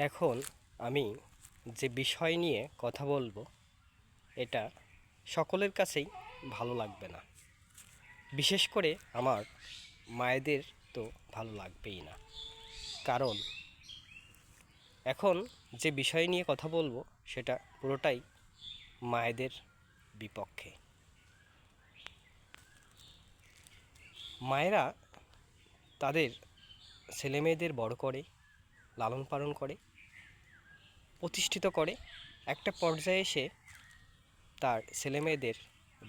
এখন আমি যে বিষয় নিয়ে কথা বলব, এটা সকলের কাছেই ভালো লাগবে না। বিশেষ করে আমার মায়েদের তো ভালো লাগবেই না। কারণ এখন যে বিষয় নিয়ে কথা বলব, সেটা পুরোটাই মায়েদের বিপক্ষে। মায়েরা তাদের ছেলেমেয়েদের বড় করে লালন পালন করে, প্রতিষ্ঠিত করে, একটা পর্যায়ে এসে তার ছেলেমেয়েদের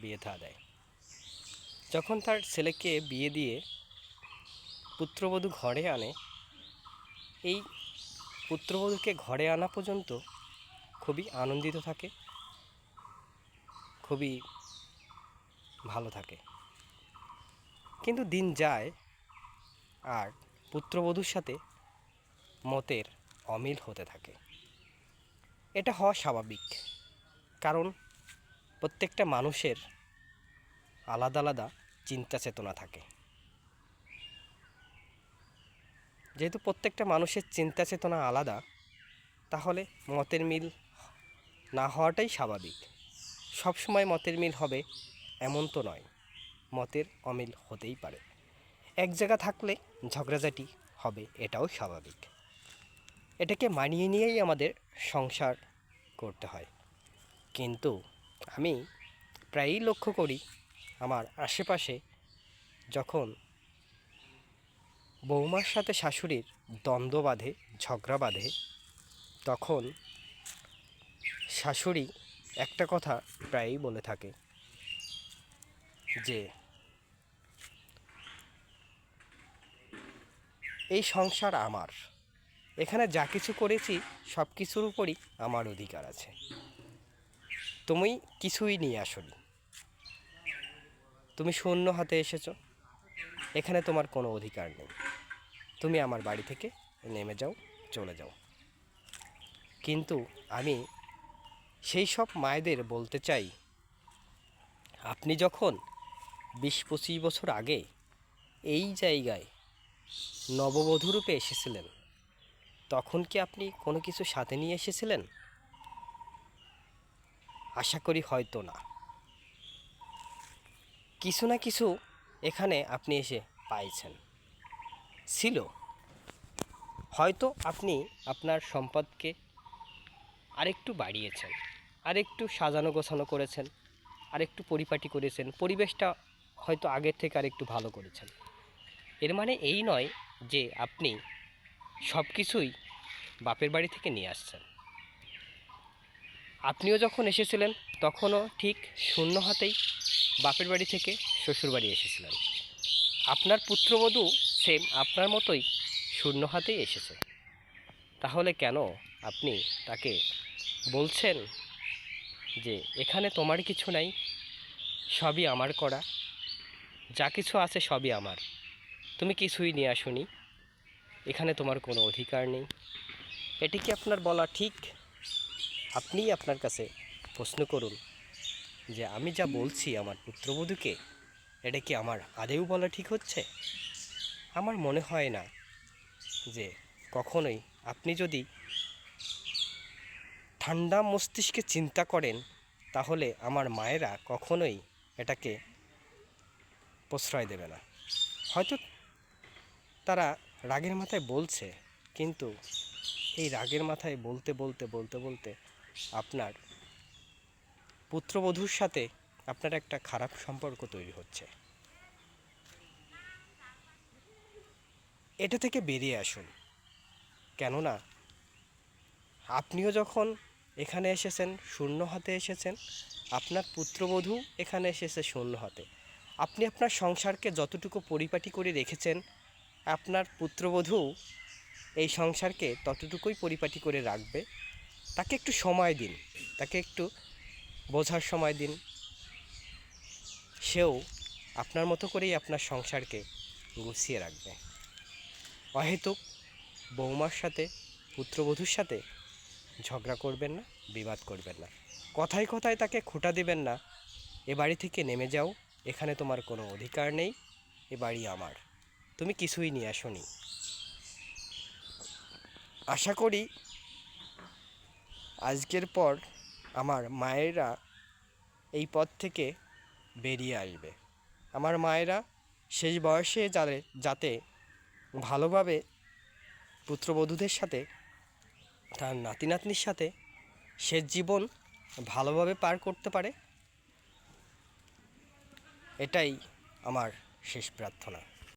বিয়ে থা দেয়। যখন তার ছেলেকে বিয়ে দিয়ে পুত্রবধূ ঘরে আনে, এই পুত্রবধূকে ঘরে আনা পর্যন্ত খুবই আনন্দিত থাকে, খুবই ভালো থাকে। কিন্তু দিন যায় আর পুত্রবধূর সাথে মতের অমিল হতে থাকে। এটা হওয়া স্বাভাবিক, কারণ প্রত্যেকটা মানুষের আলাদা আলাদা চিন্তা চেতনা থাকে। যেহেতু প্রত্যেকটা মানুষের চিন্তা চেতনা আলাদা, তাহলে মতের মিল না হওয়াটাই স্বাভাবিক। সবসময় মতের মিল হবে এমন তো নয়, মতের অমিল হতেই পারে। এক জায়গা থাকলে ঝগড়াঝাটি হবে, এটাও স্বাভাবিক। এটাকে মানিয়ে নিয়েই আমাদের সংসার করতে হয়। কিন্তু আমি প্রায়ই লক্ষ্য করি, আমার আশেপাশে যখন বৌমার সাথে শাশুড়ির দ্বন্দ্ব বাঁধে, ঝগড়া বাঁধে, তখন শাশুড়ি একটা কথা প্রায়ই বলে থাকে যে, এই সংসার আমার। এখানে যা কিছু করেছি সব কিছুর উপরই আমার অধিকার আছে। তুমি কিছুই নিয়ে আসনি। তুমি শূন্য হাতে এসেছ। এখানে তোমার কোনো অধিকার নেই। তুমি আমার বাড়ি থেকে নেমে যাও, চলে যাও। কিন্তু আমি সেই সব মায়েদের বলতে চাই, আপনি যখন বিশ পঁচিশ বছর আগে এই জায়গায় নববধূ রূপে এসেছিলেন তখন কি আপনি কোনো কিছু সাথে নিয়ে এসেছিলেন? আশা করি হয়তো না। কিছু না কিছু এখানে আপনি এসে পাইছেন। ছিল। হয়তো আপনি আপনার সম্পদকে আরেকটু বাড়িয়েছেন, আরেকটু সাজানো গোছানো করেছেন, আরেকটু পরিপাটি করেছেন, পরিবেশটা হয়তো আগের থেকে আরেকটু ভালো করেছেন। এর মানে এই নয় যে আপনি সব কিছুই বাপের বাড়ি থেকে নিয়ে আসছেন। আপনিও যখন এসেছিলেন, তখনও ঠিক শূন্য হাতেই বাপের বাড়ি থেকে শ্বশুর বাড়ি এসেছিলেন। আপনার পুত্রবধূ সেম আপনার মতোই শূন্য হাতেই এসেছে। তাহলে কেন আপনি তাকে বলছেন যে, এখানে তোমার কিছু নাই, সবই আমার করা, যা কিছু আছে সবই আমার। তুমি কিছুই নিয়ে আসুনি এখানে তোমার কোনো অধিকার নেই। এটি কি আপনার বলা ঠিক? আপনিই আপনার কাছে প্রশ্ন করুন যে আমি যা বলছি আমার পুত্রবধূকে, এটা কি আমার আদেও বলা ঠিক হচ্ছে? আমার মনে হয় না যে কখনোই আপনি যদি ঠান্ডা মস্তিষ্কে চিন্তা করেন, তাহলে আমার মায়েরা কখনোই এটাকে প্রশ্রয় দেবে না। হয়তো তারা রাগের মাথায় বলছে, কিন্তু এই রাগের মাথায় বলতে বলতে বলতে বলতে আপনার পুত্রবধূর সাথে আপনার একটা খারাপ সম্পর্ক তৈরি হচ্ছে। এটা থেকে বেরিয়ে আসুন। কেননা আপনিও যখন এখানে এসেছেন, শূন্য হাতে এসেছেন, আপনার পুত্রবধূ এখানে এসেছে শূন্য হাতে। আপনি আপনার সংসারকে যতটুকু পরিপাটি করে রেখেছেন আপনার পুত্রবধূ এই সংসারকে ততটুকুই পরিপাটি করে রাখবে। তাকে একটু সময় দিন, তাকে একটু বোঝার সময় দিন। সেও আপনার মতো করেই আপনার সংসারকে গুছিয়ে রাখবে। অহেতুক বৌমার সাথে, পুত্রবধূর সাথে ঝগড়া করবেন না, বিবাদ করবেন না। কথায় কথায় তাকে খোটা দেবেন না। এ বাড়ি থেকে নেমে যাও, এখানে তোমার কোনো অধিকার নেই, এ বাড়ি আমার। তুমি কিছুই নিয়ে আসনি। আশা করি আজকের পর আমার মায়েরা এই পথ থেকে বেরিয়ে আসবে। আমার মায়েরা শেষ বয়সে যাতে যাতে ভালোভাবে পুত্রবধূদের সাথে, তার নাতি নাতনির সাথে শেষ জীবন ভালোভাবে পার করতে পারে, এটাই আমার শেষ প্রার্থনা।